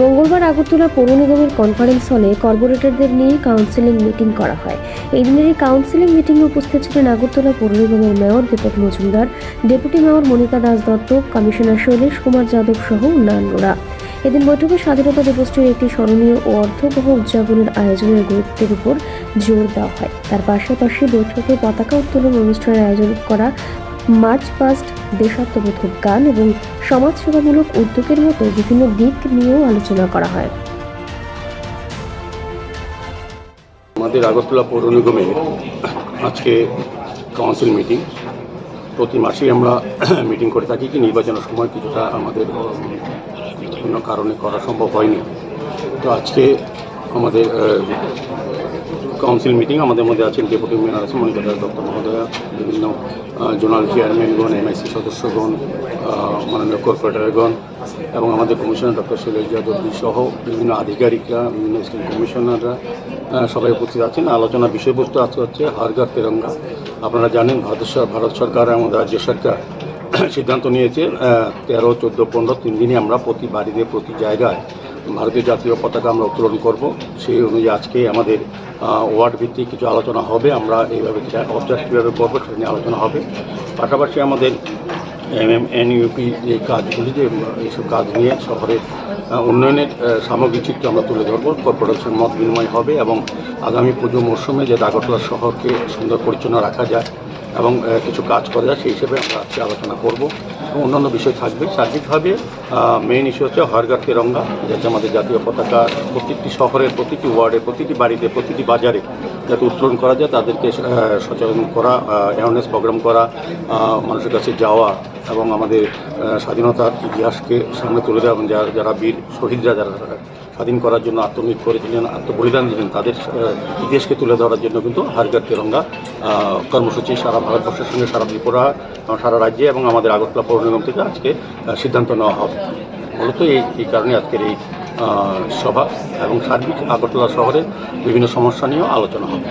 মঙ্গলবার আগরতলা পৌর নিগমের কনফারেন্স হলে কর্পোরেটরদের নিয়ে কাউন্সিলিং মিটিং করা হয়। এই দিনের এই কাউন্সিলিং মিটিংয়ে উপস্থিত ছিলেন আগরতলা পৌর নিগমের mayor Dipak Majumdar deputy mayor Monika Das Dutta commissioner Shailesh Kumar Yadav সহ অন্যান্যরা। এদিন বৈঠকে স্বাধীনতা দিবসটির একটি স্মরণীয় ও অর্থবহ উদযাপনের আয়োজনের গুরুত্বের উপর জোর দেওয়া হয়। তার পাশাপাশি বৈঠকে পতাকা উত্তোলন অনুষ্ঠানের আয়োজন করা মার্চ পাস্ট দেশাত্মবোধক গান এবং সমাজসেবামূলক উদ্যোগের মতো বিভিন্ন দিক নিয়েও আলোচনা করা হয়। আমাদের আগরতলা পৌর নিগমে আজকে কাউন্সিল মিটিং প্রতি মাসেই আমরা মিটিং করে থাকি কি নির্বাচনের সময় কিছুটা আমাদের বিভিন্ন কারণে করা সম্ভব হয়নি। তো আজকে আমাদের কাউন্সিল মিটিং, আমাদের মধ্যে আছেন ডেপুটি মেয়র আছেন মনিকা দাস দত্ত মহোদয়া, বিভিন্ন জোনাল চেয়ারম্যানগণ এমআইসি সদস্যগণ মাননীয় কর্পোরেটরগণ এবং আমাদের কমিশনার ডক্টর শৈলেশ যাদব সহ বিভিন্ন আধিকারিকরা, বিভিন্ন স্কিম কমিশনাররা সবাই উপস্থিত আছেন। আলোচনা বিষয়বস্তু আছে হচ্ছে হারগার তেরঙ্গা। আপনারা জানেন, ভারত ভারত সরকার এবং রাজ্য সরকার সিদ্ধান্ত নিয়েছে তেরো, চোদ্দ, পনেরো, তিন দিনই আমরা প্রতি বাড়িতে, প্রতি জায়গায় ভারতীয় জাতীয় পতাকা আমরা উত্তোলন করব। সেই অনুযায়ী আজকে আমাদের ওয়ার্ড ভিত্তিক কিছু আলোচনা হবে, আমরা এইভাবে অবজার্ভ কীভাবে করব সেটা নিয়ে আলোচনা হবে। পাশাপাশি আমাদের এম এম এন ইউপি যে কাজগুলি, যে এইসব কাজ নিয়ে শহরের উন্নয়নের সামগ্রিক চিত্র আমরা তুলে ধরবো কর্পোরেশন মত বিনিময় হবে এবং আগামী পুজো মরশুমে যে আগরতলা শহরকে সুন্দর পরিচ্ছন্ন রাখা যায় এবং কিছু কাজ করা সেই হিসেবে আমরা আজকে আলোচনা করব। এবং অন্যান্য বিষয় থাকবে। সার্বিকভাবে মেইন ইস্যু হচ্ছে হরগার তিরঙ্গা যাতে আমাদের জাতীয় পতাকা। প্রতিটি শহরের, প্রতিটি ওয়ার্ডে, প্রতিটি বাড়িতে, প্রতিটি বাজারে যাতে উত্তোলন করা যায়, তাদেরকে সচেতন করা অ্যাওয়ারনেস প্রোগ্রাম করা মানুষের কাছে যাওয়া এবং আমাদের স্বাধীনতার ইতিহাসকে সামনে তুলে দেওয়া এবং যারা যারা বীর শহীদরা, যারা স্বাধীন করার জন্য আত্মনিয়োগ করেছিলেন, আত্মবলিদান দিলেন, তাদের ইতিহাসকে তুলে ধরার জন্য কিন্তু হারগার তেরঙ্গা কর্মসূচি সারা ভারতবর্ষের সঙ্গে সারা ত্রিপুরা সারা রাজ্যে এবং আমাদের আগরতলা পৌর নিগম থেকে আজকে সিদ্ধান্ত নেওয়া হবে। মূলত এই এই কারণে আজকের এই সভা এবং সার্বিক আগরতলা শহরে বিভিন্ন সমস্যা নিয়েও আলোচনা হবে।